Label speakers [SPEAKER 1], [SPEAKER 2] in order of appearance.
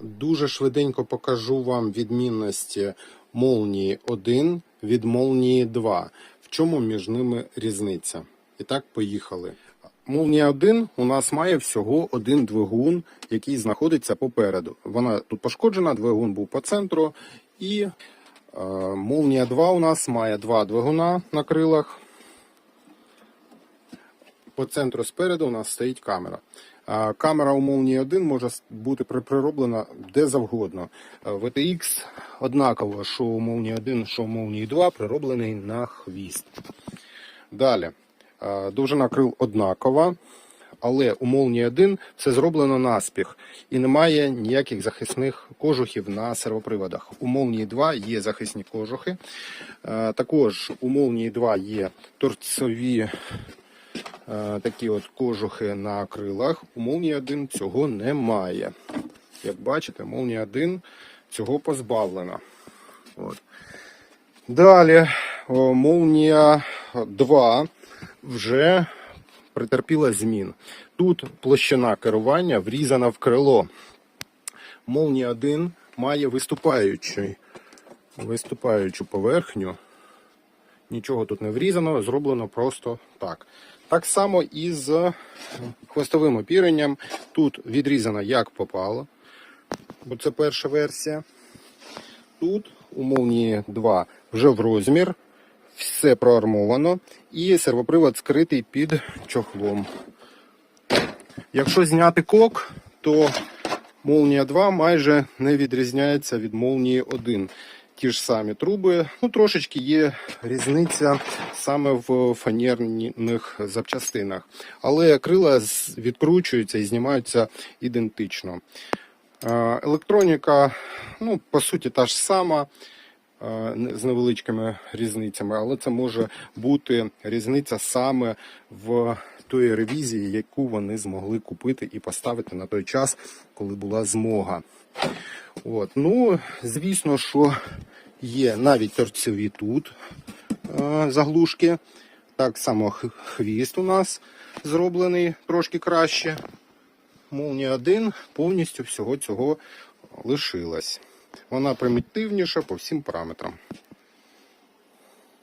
[SPEAKER 1] Дуже швиденько покажу вам відмінності молнії 1 від молнії 2. В чому між ними різниця? І так, поїхали. Молнія 1 у нас має всього один двигун, який знаходиться попереду. Вона тут пошкоджена, двигун був по центру. І е, молнія 2 у нас має два двигуна на крилах. По центру спереду у нас стоїть камера. Камера у Молнії 1 може бути прироблена де завгодно. VTX однаково, що у Молнії 1, що у Молнії 2 прироблений на хвіст. Далі. Довжина крил однакова, але у Молнії 1 все зроблено наспіх і немає ніяких захисних кожухів на сервоприводах. У Молнії 2 є захисні кожухи. Також у Молнії 2 є торцові такі от кожухи на крилах. У Молнії 1 цього немає. Як бачите, Молнія 1 цього позбавлена. От. Далі Молнія 2 вже претерпіла змін. Тут площина керування врізана в крило. Молнія 1 має виступаючий, виступаючу поверхню. Нічого тут не врізано, зроблено просто так. Так само і з хвостовим опіренням. Тут відрізано як попало, бо це перша версія. Тут у молнії 2 вже в розмір, все проармовано і сервопривод скритий під чохлом. Якщо зняти кок, то Молнія 2 майже не відрізняється від Молнії 1. Ті ж самі труби. Ну, трошечки є різниця саме в фанерних запчастинах. Але крила відкручуються і знімаються ідентично. Електроніка, ну, по суті, та ж сама з невеличкими різницями, але це може бути різниця саме в тої ревізії, яку вони змогли купити і поставити на той час, коли була змога. От. Ну, звісно, що є навіть торцеві тут е, заглушки. Так само хвіст у нас зроблений трошки краще. Молнія 1 повністю всього цього лишилась. Вона примітивніша по всім параметрам.